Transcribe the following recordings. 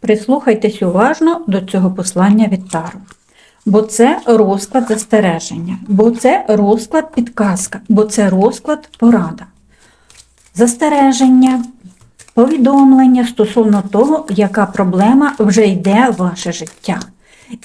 Прислухайтесь уважно до цього послання від Тару. Бо це розклад застереження, бо це розклад підказка, бо це розклад порада. Застереження, повідомлення стосовно того, яка проблема вже йде в ваше життя.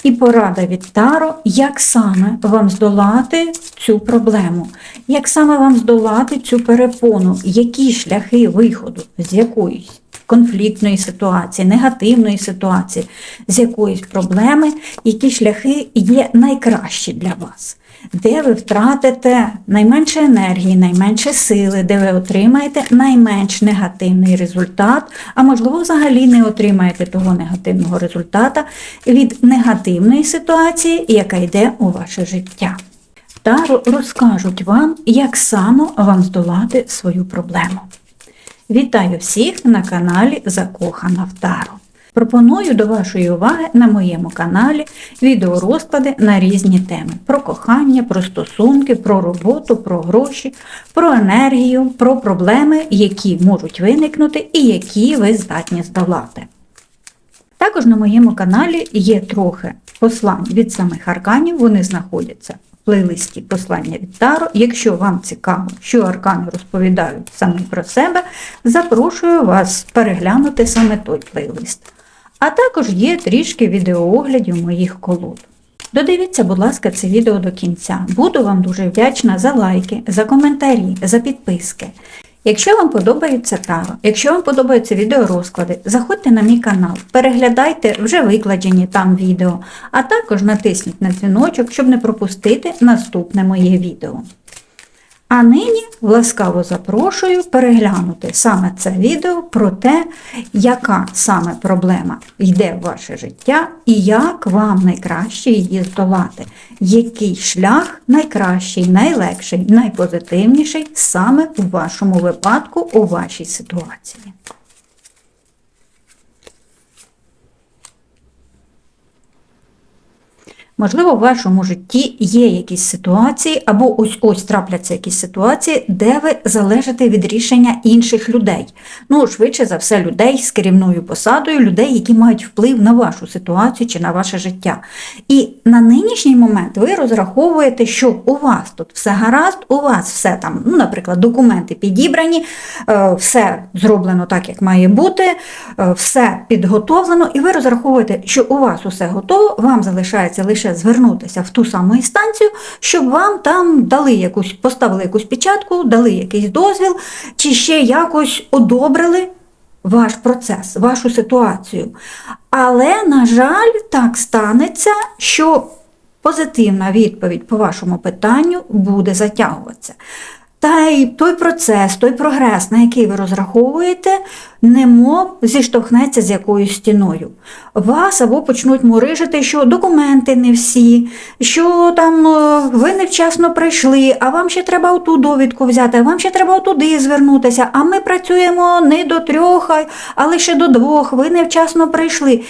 І порада від Таро, як саме вам здолати цю проблему, як саме вам здолати цю перепону, які шляхи виходу з якоїсь конфліктної ситуації, негативної ситуації, з якоїсь проблеми, які шляхи є найкращі для вас, де ви втратите найменше енергії, найменше сили, де ви отримаєте найменш негативний результат, а можливо, взагалі не отримаєте того негативного результата від негативної ситуації, яка йде у ваше життя. Таро розкажуть вам, як саме вам здолати свою проблему. Вітаю всіх на каналі Закохана в Таро. Пропоную до вашої уваги на моєму каналі відеорозклади на різні теми: про кохання, про стосунки, про роботу, про гроші, про енергію, про проблеми, які можуть виникнути і які ви здатні здолати. Також на моєму каналі є трохи послань від самих арканів, вони знаходяться плейлисті послання від Таро. Якщо вам цікаво, що аркани розповідають самі про себе, запрошую вас переглянути саме той плейлист. А також є трішки відеооглядів моїх колод. Додивіться, будь ласка, це відео до кінця. Буду вам дуже вдячна за лайки, за коментарі, за підписки. Якщо вам подобається таро, якщо вам подобаються відеорозклади, заходьте на мій канал, переглядайте вже викладені там відео, а також натисніть на дзвіночок, щоб не пропустити наступне моє відео. А нині ласкаво запрошую переглянути саме це відео про те, яка саме проблема йде в ваше життя і як вам найкраще її здолати, який шлях найкращий, найлегший, найпозитивніший саме у вашому випадку, у вашій ситуації. Можливо, в вашому житті є якісь ситуації, або ось ось трапляться якісь ситуації, де ви залежите від рішення інших людей. Ну, швидше за все, людей з керівною посадою, людей, які мають вплив на вашу ситуацію чи на ваше життя. І на нинішній момент ви розраховуєте, що у вас тут все гаразд, у вас все там, ну, наприклад, документи підібрані, е, все зроблено так, як має бути, е, все підготовлено, і ви розраховуєте, що у вас усе готово, вам залишається лише звернутися в ту саму інстанцію, щоб вам там дали якусь, поставили якусь печатку, дали якийсь дозвіл, чи ще якось одобрили ваш процес, вашу ситуацію. Але, на жаль, так станеться, що позитивна відповідь по вашому питанню буде затягуватися. Та й той процес, той прогрес, на який ви розраховуєте, немов зіштовхнеться з якоюсь стіною. Вас або почнуть мурижити, що документи не всі, що там е, ви невчасно прийшли, а вам ще треба оту довідку взяти, а вам ще треба туди звернутися, а ми працюємо не до трьох, а- а лише до двох, ви невчасно прийшли.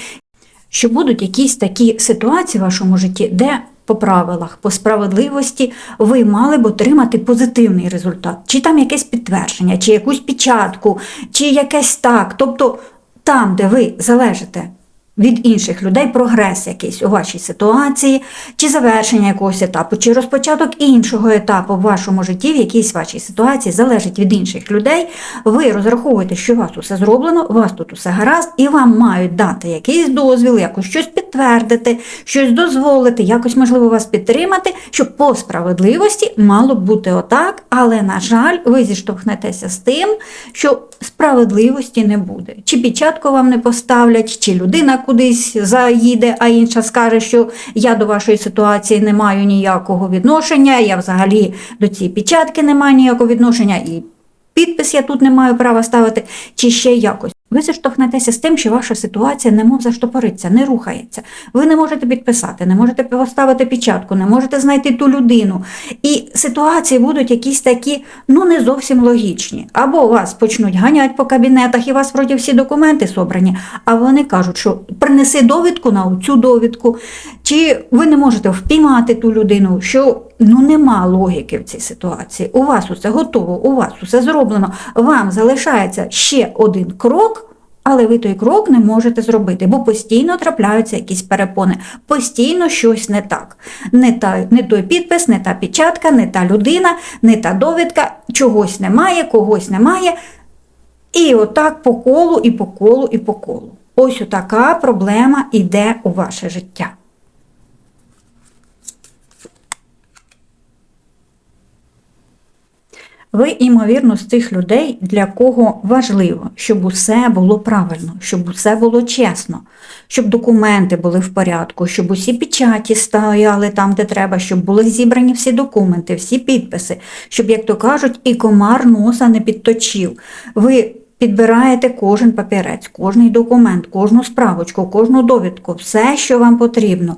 Що будуть якісь такі ситуації в вашому житті, де по правилах, по справедливості ви мали б отримати позитивний результат, чи там якесь підтвердження, чи якусь печатку, чи якесь так. Тобто там, де ви залежите від інших людей, прогрес якийсь у вашій ситуації, чи завершення якогось етапу, чи розпочаток іншого етапу в вашому житті, в якійсь вашій ситуації, залежить від інших людей, ви розраховуєте, що у вас усе зроблено, у вас тут усе гаразд, і вам мають дати якийсь дозвіл, якось щось підтвердити, щось дозволити, якось можливо вас підтримати, щоб по справедливості мало б бути отак, але, на жаль, ви зіштовхнетеся з тим, що справедливості не буде. Чи печатку вам не поставлять, чи людина кудись заїде, а інша скаже, що я до вашої ситуації не маю ніякого відношення, я взагалі до цієї печатки не маю ніякого відношення, і підпис я тут не маю права ставити, чи ще якось. Ви зіштовхнетеся з тим, що ваша ситуація немов заштопориться, не рухається. Ви не можете підписати, не можете поставити печатку, не можете знайти ту людину. І ситуації будуть якісь такі, ну не зовсім логічні. Або вас почнуть ганяти по кабінетах, і вас вроді всі документи собрані, а вони кажуть, що принеси довідку на цю довідку, чи ви не можете впіймати ту людину, що ну нема логіки в цій ситуації. У вас усе готово, у вас усе зроблено. Вам залишається ще один крок Але ви той крок не можете зробити, бо постійно трапляються якісь перепони, постійно щось не так. Не, та, не той підпис, не та печатка, не та людина, не та довідка, чогось немає, когось немає. І отак по колу, і по колу, і по колу. Ось така проблема йде у ваше життя. Ви, ймовірно, з тих людей, для кого важливо, щоб усе було правильно, щоб усе було чесно, щоб документи були в порядку, щоб усі печаті стояли там, де треба, щоб були зібрані всі документи, всі підписи, щоб, як то кажуть, і комар носа не підточив. Ви підбираєте кожен папірець, кожний документ, кожну справочку, кожну довідку, все, що вам потрібно.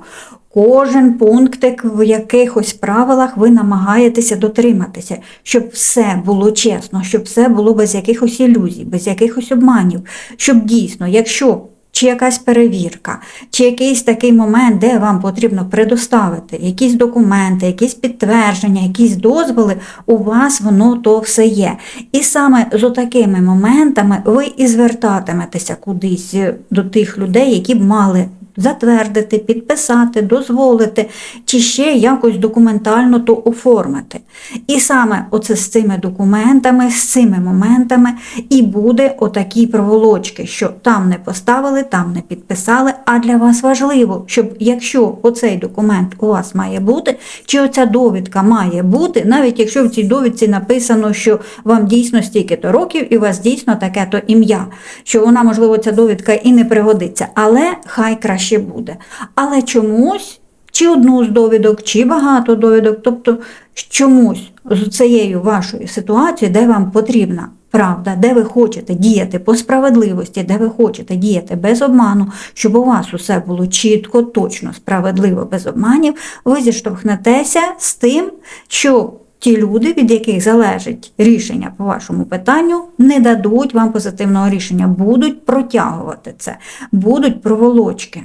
Кожен пунктик в якихось правилах ви намагаєтеся дотриматися, щоб все було чесно, щоб все було без якихось ілюзій, без якихось обманів, щоб дійсно, якщо чи якась перевірка, чи якийсь такий момент, де вам потрібно предоставити якісь документи, якісь підтвердження, якісь дозволи, у вас воно то все є. І саме з такими моментами ви і звертатиметеся кудись до тих людей, які б мали затвердити, підписати, дозволити, чи ще якось документально то оформити. І саме оце з цими документами, з цими моментами і буде отакі проволочки, що там не поставили, там не підписали, а для вас важливо, щоб якщо оцей документ у вас має бути, чи оця довідка має бути, навіть якщо в цій довідці написано, що вам дійсно стільки-то років і у вас дійсно таке-то ім'я, що вона, можливо, ця довідка і не пригодиться, але хай краще краще буде. Але чомусь, чи одну з довідок, чи багато довідок, тобто чомусь з цією вашою ситуацією, де вам потрібна правда, де ви хочете діяти по справедливості, де ви хочете діяти без обману, щоб у вас усе було чітко, точно, справедливо, без обманів, ви зіштовхнетеся з тим, що ті люди, від яких залежить рішення по вашому питанню, не дадуть вам позитивного рішення, будуть протягувати це, будуть проволочки.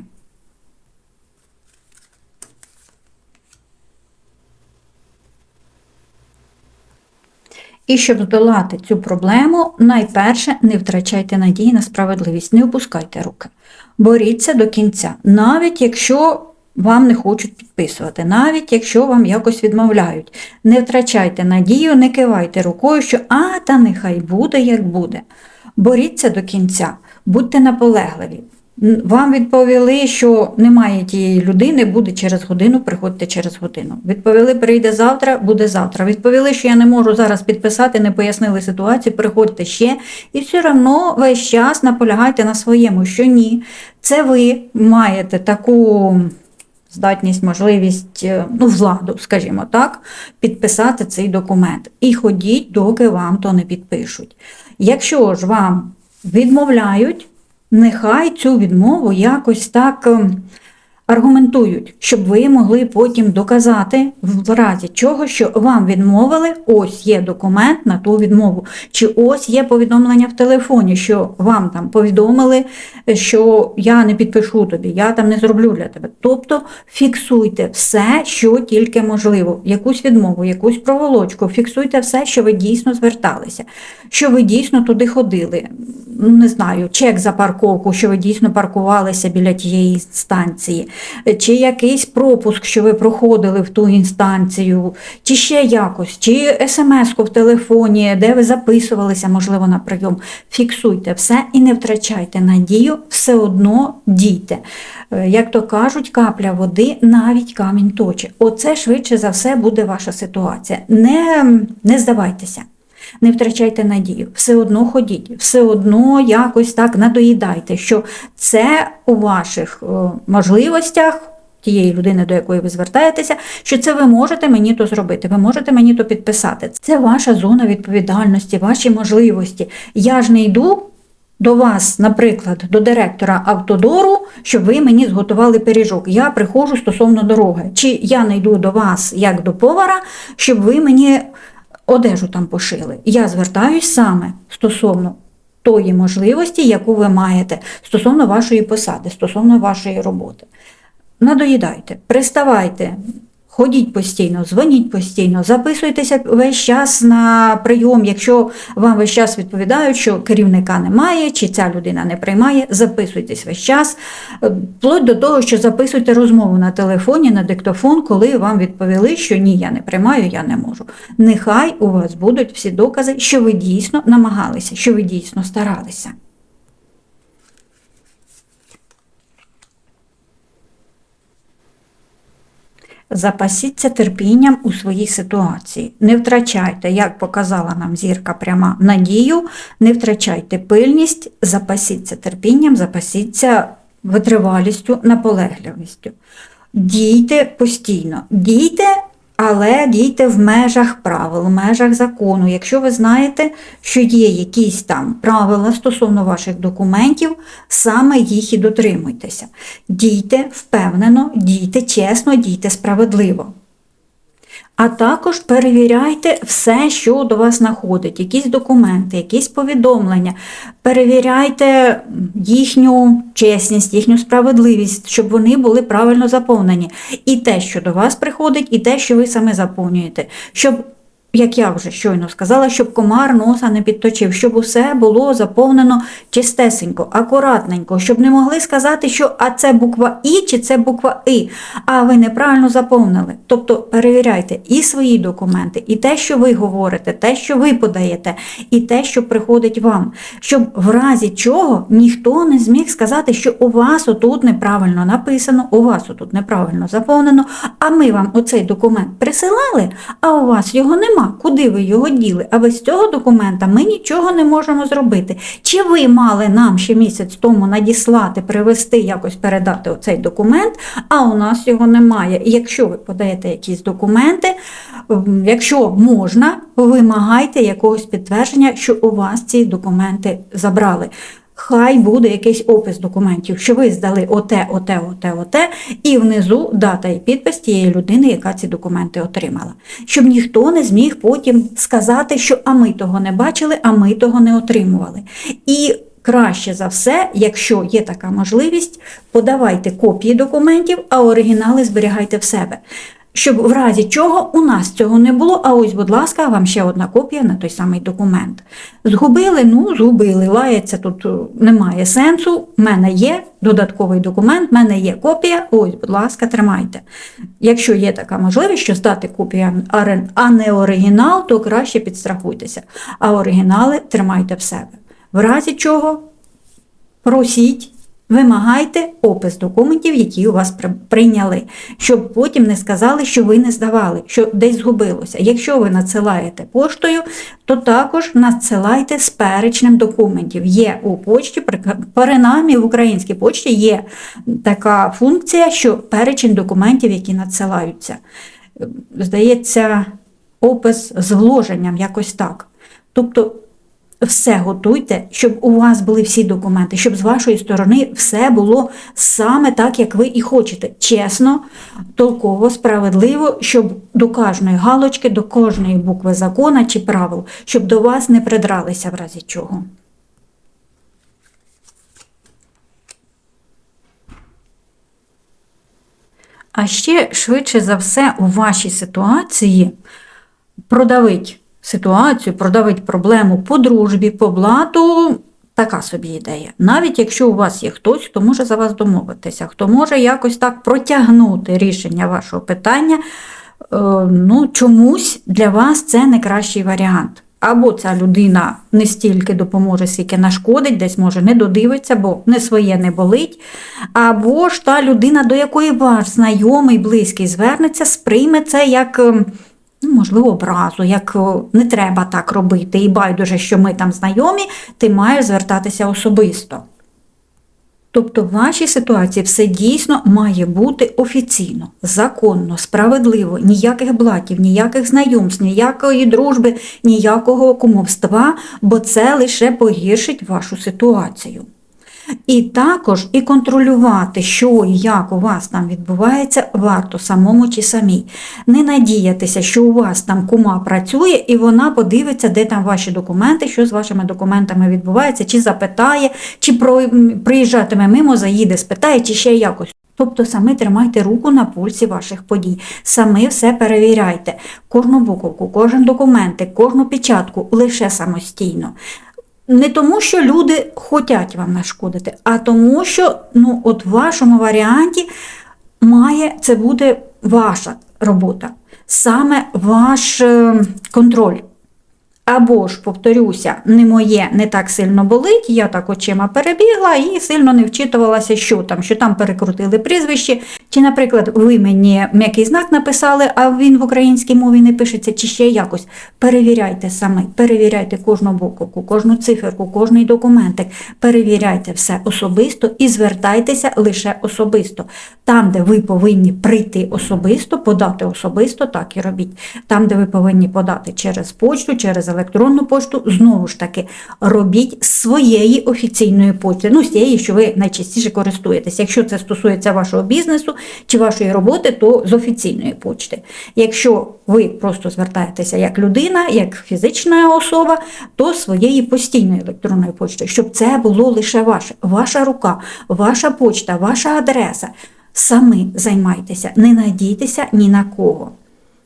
І щоб здолати цю проблему, найперше не втрачайте надії на справедливість, не опускайте руки. Боріться до кінця, навіть якщо вам не хочуть підписувати, навіть якщо вам якось відмовляють. Не втрачайте надію, не кивайте рукою, що а, та нехай буде, як буде. Боріться до кінця, будьте наполегливі. Вам відповіли, що немає тієї людини, буде через годину, приходьте через годину. Відповіли, прийде завтра, буде завтра. Відповіли, що я не можу зараз підписати, не пояснили ситуацію, приходьте ще. І все одно весь час наполягайте на своєму, що ні. Це ви маєте таку здатність, можливість, е, ну, владу, скажімо так, підписати цей документ. І ходіть, доки вам то не підпишуть. Якщо ж вам відмовляють, нехай цю відмову якось так ем, аргументують, щоб ви могли потім доказати, в разі чого, що вам відмовили, ось є документ на ту відмову, чи ось є повідомлення в телефоні, що вам там повідомили, що я не підпишу тобі, я там не зроблю для тебе. Тобто фіксуйте все, що тільки можливо, якусь відмову, якусь проволочку, фіксуйте все, що ви дійсно зверталися, що ви дійсно туди ходили. Ну, не знаю, чек за парковку, що ви дійсно паркувалися біля тієї станції, чи якийсь пропуск, що ви проходили в ту інстанцію, чи ще якось, чи смс-ку в телефоні, де ви записувалися, можливо, на прийом. Фіксуйте все і не втрачайте надію, все одно дійте. Е, як то кажуть, капля води навіть камінь точить. Оце швидше за все буде ваша ситуація. Не, Не здавайтеся. Не втрачайте надію, все одно ходіть, все одно якось так надоїдайте, що це у ваших можливостях. Тієї людини, до якої ви звертаєтеся, що це ви можете мені то зробити, ви можете мені то підписати. Це ваша зона відповідальності, ваші можливості. Я ж не йду до вас, наприклад, до директора автодору, щоб ви мені зготували пиріжок. Я приходжу стосовно дороги. Чи я не йду до вас як до повара, щоб ви мені одежу там пошили. Я звертаюсь саме стосовно тої можливості, яку ви маєте, стосовно вашої посади, стосовно вашої роботи. Надоїдайте, приставайте, Ходіть постійно, дзвоніть постійно, записуйтеся весь час на прийом. Якщо вам весь час відповідають, що керівника немає, чи ця людина не приймає, записуйтесь весь час, вплоть до того, що записуйте розмову на телефоні, на диктофон, коли вам відповіли, що ні, я не приймаю, я не можу. Нехай у вас будуть всі докази, що ви дійсно намагалися, що ви дійсно старалися. Запасіться терпінням у своїй ситуації. Не втрачайте, як показала нам зірка пряма надію, не втрачайте пильність, запасіться терпінням, запасіться витривалістю, наполегливістю. Дійте постійно, дійте, але дійте в межах правил, в межах закону. Якщо ви знаєте, що є якісь там правила стосовно ваших документів, саме їх і дотримуйтеся. Дійте впевнено, дійте чесно, дійте справедливо. А також перевіряйте все, що до вас знаходить, якісь документи, якісь повідомлення. Перевіряйте їхню чесність, їхню справедливість, щоб вони були правильно заповнені. І те, що до вас приходить, і те, що ви саме заповнюєте. Щоб як я вже щойно сказала, щоб комар носа не підточив, щоб усе було заповнено чистесенько, акуратненько, щоб не могли сказати, що а це буква І чи це буква І, а ви неправильно заповнили. Тобто перевіряйте і свої документи, і те, що ви говорите, те, що ви подаєте, і те, що приходить вам, щоб в разі чого ніхто не зміг сказати, що у вас отут неправильно написано, у вас отут неправильно заповнено, а ми вам оцей документ присилали, а у вас його немає нема, куди ви його діли, а без цього документа ми нічого не можемо зробити. Чи ви мали нам ще місяць тому надіслати, привезти, якось передати оцей документ, а у нас його немає. І якщо ви подаєте якісь документи, якщо можна, вимагайте якогось підтвердження, що у вас ці документи забрали хай буде якийсь опис документів, що ви здали оте, оте, оте, оте, і внизу дата і підпис тієї людини, яка ці документи отримала. Щоб ніхто не зміг потім сказати, що а ми того не бачили, а ми того не отримували. І Краще за все, якщо є така можливість, подавайте копії документів, а оригінали зберігайте в себе щоб в разі чого у нас цього не було, а ось, будь ласка, вам ще одна копія на той самий документ. Згубили, ну, згубили, лається тут е, немає сенсу. в мене є додатковий документ, в мене є копія, ось, будь ласка, тримайте. Якщо є така можливість, що здати копію, а не оригінал, то краще підстрахуйтеся. А оригінали тримайте в себе. В разі чого просіть. Вимагайте опис документів, які у вас прийняли, щоб потім не сказали, що ви не здавали, що десь згубилося. Якщо ви надсилаєте поштою, то також надсилайте з перечнем документів. Є у почті, принаймні в українській почті є така функція, що перечень документів, які надсилаються. Здається, опис з вложенням якось так. Тобто все готуйте, щоб у вас були всі документи, щоб з вашої сторони все було саме так, як ви і хочете. Чесно, толково, справедливо, щоб до кожної галочки, до кожної букви закона чи правил, щоб до вас не придралися в разі чого. А ще швидше за все у вашій ситуації продавить ситуацію, продавить проблему по дружбі, по блату. Така собі ідея. Навіть якщо у вас є хтось, хто може за вас домовитися, хто може якось так протягнути рішення вашого питання, е, ну, чомусь для вас це не кращий варіант. Або ця людина не стільки допоможе, скільки нашкодить, десь може не додивиться, бо не своє не болить. Або ж та людина, до якої ваш знайомий, близький звернеться, сприйме це як ем, ну, можливо, образу, як не треба так робити, і байдуже, що ми там знайомі, ти маєш звертатися особисто. Тобто в вашій ситуації все дійсно має бути офіційно, законно, справедливо, ніяких блатів, ніяких знайомств, ніякої дружби, ніякого кумовства, бо це лише погіршить вашу ситуацію. І також і контролювати, що і як у вас там відбувається, варто самому чи самій. Не надіятися, що у вас там кума працює, і вона подивиться, де там ваші документи, що з вашими документами відбувається, чи запитає, чи приїжджатиме мимо, заїде, спитає, чи ще якось. Тобто самі тримайте руку на пульсі ваших подій, самі все перевіряйте, кожну буковку, кожен документ, кожну печатку лише самостійно. Не тому, що люди хочуть вам нашкодити, а тому, що ну, от в вашому варіанті має це буде ваша робота, саме ваш е, контроль. Або ж, повторюся, не моє не так сильно болить, я так очима перебігла і сильно не вчитувалася, що там, що там перекрутили прізвище. Чи, наприклад, ви мені м'який знак написали, а він в українській мові не пишеться, чи ще якось. Перевіряйте самі, перевіряйте кожну буковку, кожну циферку, кожний документик, перевіряйте все особисто і звертайтеся лише особисто. Там, де ви повинні прийти особисто, подати особисто, так і робіть. Там, де ви повинні подати через почту, через електронну пошту, знову ж таки, робіть своєї офіційної почти, ну, з тієї, що ви найчастіше користуєтесь. Якщо це стосується вашого бізнесу чи вашої роботи, то з офіційної почти. Якщо ви просто звертаєтеся як людина, як фізична особа, то своєї постійної електронної почти, щоб це було лише ваше, ваша рука, ваша почта, ваша адреса. Самі займайтеся, не надійтеся ні на кого.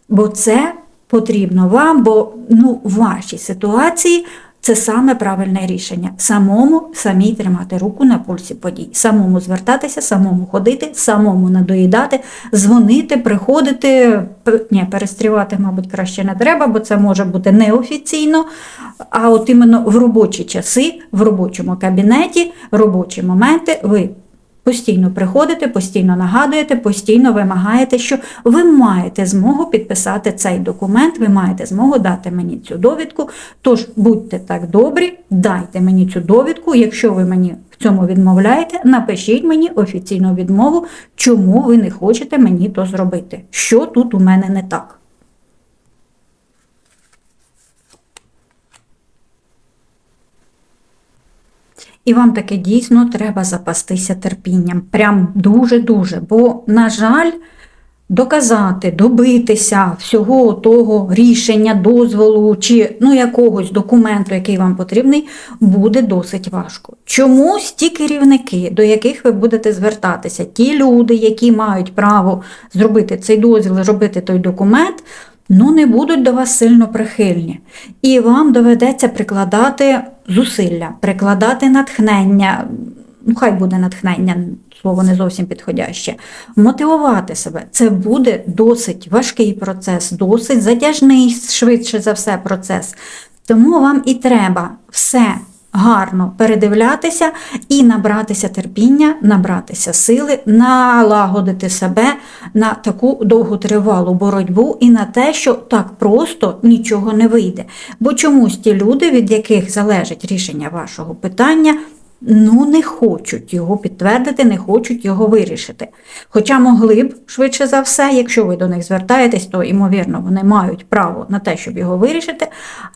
Бо це потрібно вам, бо ну, в вашій ситуації це саме правильне рішення. Самому самій тримати руку на пульсі подій, самому звертатися, самому ходити, самому надоїдати, дзвонити, приходити. Ні, перестрівати, мабуть, краще не треба, бо це може бути неофіційно. А от іменно в робочі часи, в робочому кабінеті, робочі моменти ви Постійно приходите, постійно нагадуєте, постійно вимагаєте, що ви маєте змогу підписати цей документ, ви маєте змогу дати мені цю довідку. Тож будьте так добрі, дайте мені цю довідку. Якщо ви мені в цьому відмовляєте, напишіть мені офіційну відмову, чому ви не хочете мені то зробити. Що тут у мене не так. І вам таки дійсно треба запастися терпінням. Прям дуже-дуже. Бо, на жаль, доказати, добитися всього того рішення, дозволу чи ну, якогось документу, який вам потрібний, буде досить важко. Чомусь ті керівники, до яких ви будете звертатися, ті люди, які мають право зробити цей дозвіл, зробити той документ ну не будуть до вас сильно прихильні. І вам доведеться прикладати зусилля, прикладати натхнення, ну хай буде натхнення, слово не зовсім підходяще, мотивувати себе. Це буде досить важкий процес, досить затяжний, швидше за все, процес. Тому вам і треба все гарно передивлятися і набратися терпіння, набратися сили, налагодити себе на таку довготривалу боротьбу і на те, що так просто нічого не вийде. Бо чомусь ті люди, від яких залежить рішення вашого питання, Ну, не хочуть його підтвердити, не хочуть його вирішити. Хоча могли б, швидше за все, якщо ви до них звертаєтесь, то, ймовірно, вони мають право на те, щоб його вирішити,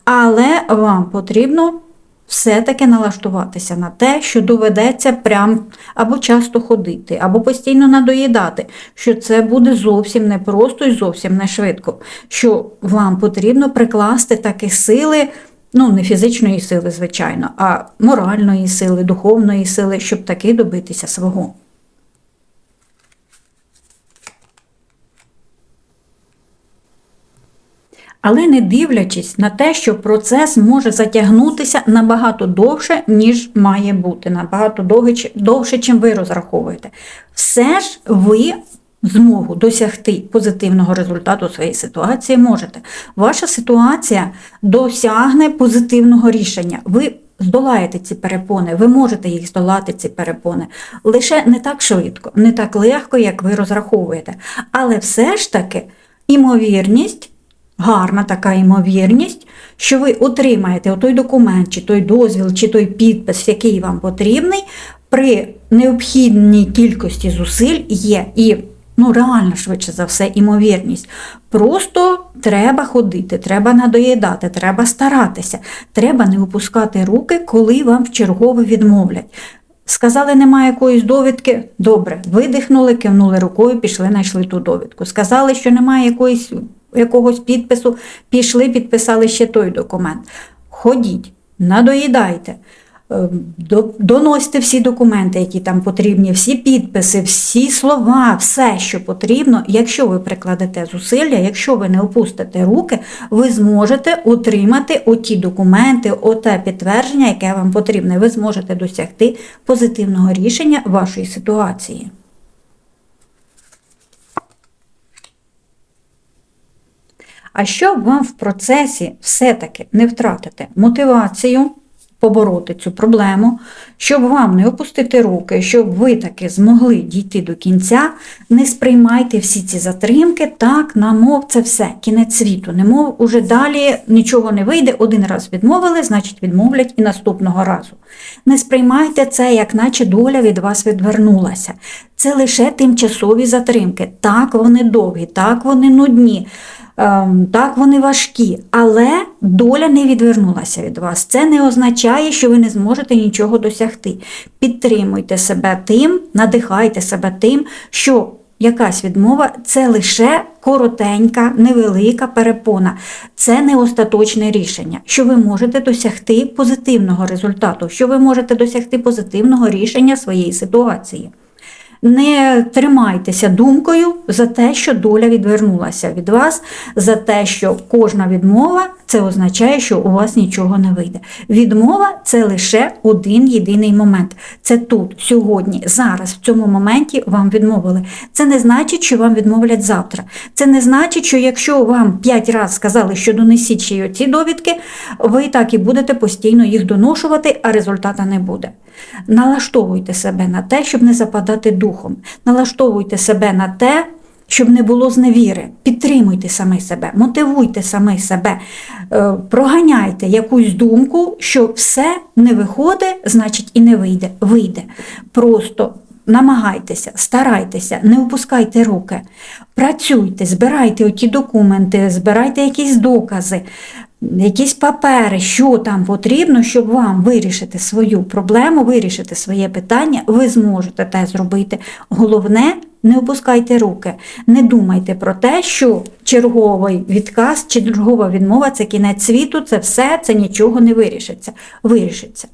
але вам потрібно все-таки налаштуватися на те, що доведеться прям або часто ходити, або постійно надоїдати, що це буде зовсім непросто і зовсім не швидко, що вам потрібно прикласти такі сили. Ну, не фізичної сили, звичайно, а моральної сили, духовної сили, щоб таки добитися свого. Але не дивлячись на те, що процес може затягнутися набагато довше, ніж має бути, набагато довше, чим ви розраховуєте. Все ж ви змогу досягти позитивного результату у своїй ситуації можете. Ваша ситуація досягне позитивного рішення. Ви Здолаєте ці перепони, ви можете їх здолати, ці перепони. Лише не так швидко, не так легко, як ви розраховуєте. Але все ж таки імовірність гарна така ймовірність, що ви отримаєте той документ, чи той дозвіл, чи той підпис, який вам потрібний, при необхідній кількості зусиль є. І ну, реально, швидше за все, імовірність. Просто треба ходити, треба надоїдати, треба старатися, треба не опускати руки, коли вам в чергове відмовлять. Сказали, немає якоїсь довідки. Добре, видихнули, кивнули рукою, пішли, знайшли ту довідку. Сказали, що немає якоїсь якогось підпису, пішли, підписали ще той документ. Ходіть, надоїдайте. Е, Доносьте всі документи, які там потрібні, всі підписи, всі слова, все, що потрібно. Якщо ви прикладете зусилля, якщо ви не опустите руки, ви зможете отримати оті документи, оте підтвердження, яке вам потрібне. Ви зможете досягти позитивного рішення вашої ситуації. А щоб вам в процесі все-таки не втратити мотивацію побороти цю проблему, щоб вам не опустити руки, щоб ви таки змогли дійти до кінця, не сприймайте всі ці затримки так, на мов це все, кінець світу. Не мов уже далі нічого не вийде, один раз відмовили, значить відмовлять і наступного разу. Не сприймайте це, як наче доля від вас відвернулася. Це лише тимчасові затримки. Так, вони довгі, так вони нудні. Ем, Так, вони важкі, але доля не відвернулася від вас. Це не означає, що ви не зможете нічого досягти. Підтримуйте себе тим, надихайте себе тим, що якась відмова це лише коротенька, невелика перепона. Це не остаточне рішення, що ви можете досягти позитивного результату, що ви можете досягти позитивного рішення своєї ситуації. Не тримайтеся думкою за те, що доля відвернулася від вас, за те, що кожна відмова це означає, що у вас нічого не вийде. Відмова це лише один єдиний момент. Це тут, сьогодні, зараз, в цьому моменті вам відмовили. Це не значить, що вам відмовлять завтра. Це не значить, що якщо вам п'ять разів сказали, що донесіть ще й оці довідки, ви так і будете постійно їх доношувати, а результата не буде. Налаштовуйте себе на те, щоб не западати духом. Налаштовуйте себе на те, щоб не було зневіри. Підтримуйте саме себе, мотивуйте саме себе, Е, проганяйте якусь думку, що все не виходить, значить і не вийде. Вийде. Просто намагайтеся, старайтеся, не опускайте руки. Працюйте, збирайте оті документи, збирайте якісь докази, якісь папери, що там потрібно, щоб вам вирішити свою проблему, вирішити своє питання, ви зможете те зробити. Головне, не опускайте руки, не думайте про те, що черговий відказ чи чергова відмова це кінець світу, це все, це нічого не вирішиться. Вирішиться.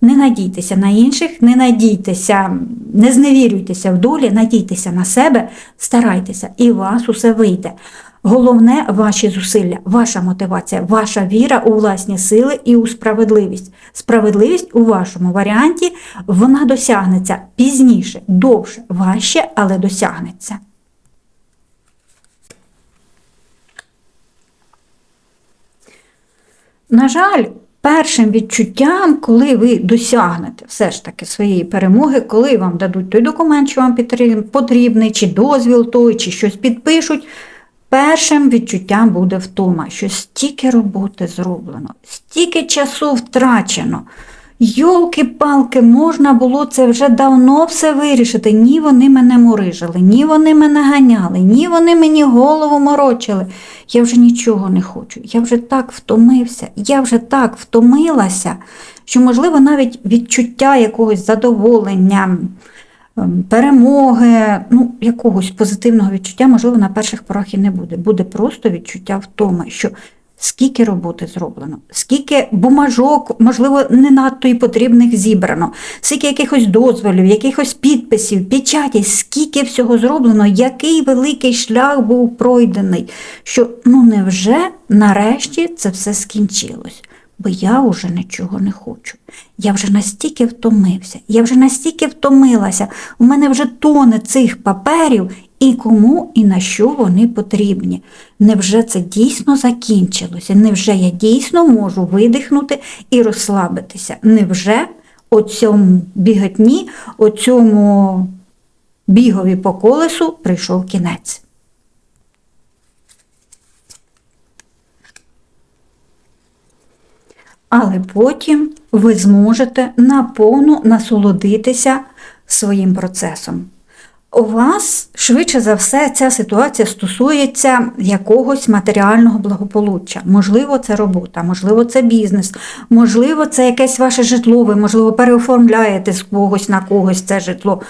Не надійтеся на інших, не надійтеся, не зневірюйтеся в долі, надійтеся на себе, старайтеся, і у вас усе вийде. Головне ваші зусилля, ваша мотивація, ваша віра у власні сили і у справедливість. Справедливість у вашому варіанті вона досягнеться пізніше, довше, важче, але досягнеться. На жаль, першим відчуттям, коли ви досягнете все ж таки своєї перемоги, коли вам дадуть той документ, що вам потрібний, чи дозвіл той, чи щось підпишуть, першим відчуттям буде втома, що стільки роботи зроблено, стільки часу втрачено. Йолки-палки, можна було це вже давно все вирішити. Ні, вони мене морижили, ні вони мене ганяли, ні вони мені голову морочили. Я вже нічого не хочу. Я вже так втомився, я вже так втомилася, що, можливо, навіть відчуття якогось задоволення, перемоги, ну, якогось позитивного відчуття, можливо, на перших порах і не буде. Буде просто відчуття втоми, що скільки роботи зроблено, скільки бумажок, можливо, не надто і потрібних зібрано, скільки якихось дозволів, якихось підписів, печаті, скільки всього зроблено, який великий шлях був пройдений, що ну невже нарешті це все скінчилось? Бо я вже нічого не хочу. Я вже настільки втомився, я вже настільки втомилася, у мене вже тоне цих паперів, і кому і на що вони потрібні. Невже це дійсно закінчилося? Невже я дійсно можу видихнути і розслабитися? Невже оцьому біготні, оцьому бігові по колесу прийшов кінець? Але потім ви зможете наповну насолодитися своїм процесом. У вас, швидше за все, ця ситуація стосується якогось матеріального благополуччя. Можливо, це робота, можливо, це бізнес, можливо, це якесь ваше житло, ви, можливо, переоформляєте з когось на когось це житло.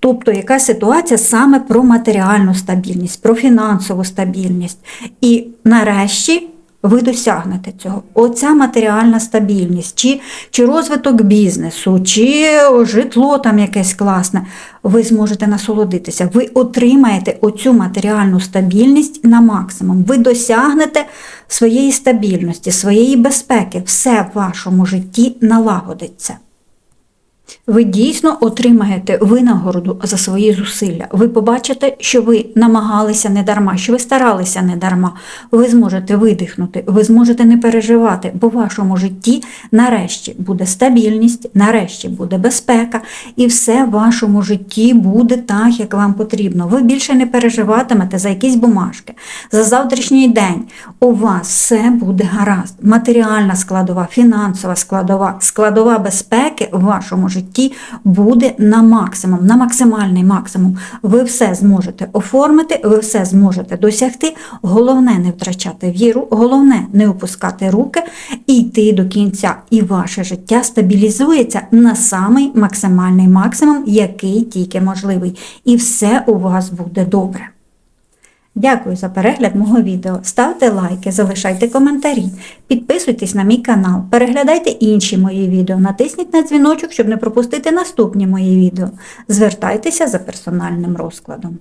Тобто якась ситуація саме про матеріальну стабільність, про фінансову стабільність. І нарешті ви досягнете цього. Оця матеріальна стабільність, чи, чи розвиток бізнесу, чи житло там якесь класне, ви зможете насолодитися. Ви отримаєте оцю матеріальну стабільність на максимум. Ви досягнете своєї стабільності, своєї безпеки. Все в вашому житті налагодиться. Ви дійсно отримаєте винагороду за свої зусилля. Ви побачите, що ви намагалися не дарма, що ви старалися не дарма. Ви зможете видихнути, ви зможете не переживати, бо в вашому житті нарешті буде стабільність, нарешті буде безпека, і все в вашому житті буде так, як вам потрібно. Ви більше не переживатимете за якісь бумажки, за завтрашній день. У вас все буде гаразд. Матеріальна складова, фінансова складова, складова безпеки в вашому житті буде на максимум, на максимальний максимум. Ви все зможете оформити, ви все зможете досягти. Головне не втрачати віру, головне не опускати руки і йти до кінця. І ваше життя стабілізується на самий максимальний максимум, який тільки можливий. І все у вас буде добре. Дякую за перегляд мого відео. Ставте лайки, залишайте коментарі, підписуйтесь на мій канал, переглядайте інші мої відео, натисніть на дзвіночок, щоб не пропустити наступні мої відео. Звертайтеся за персональним розкладом.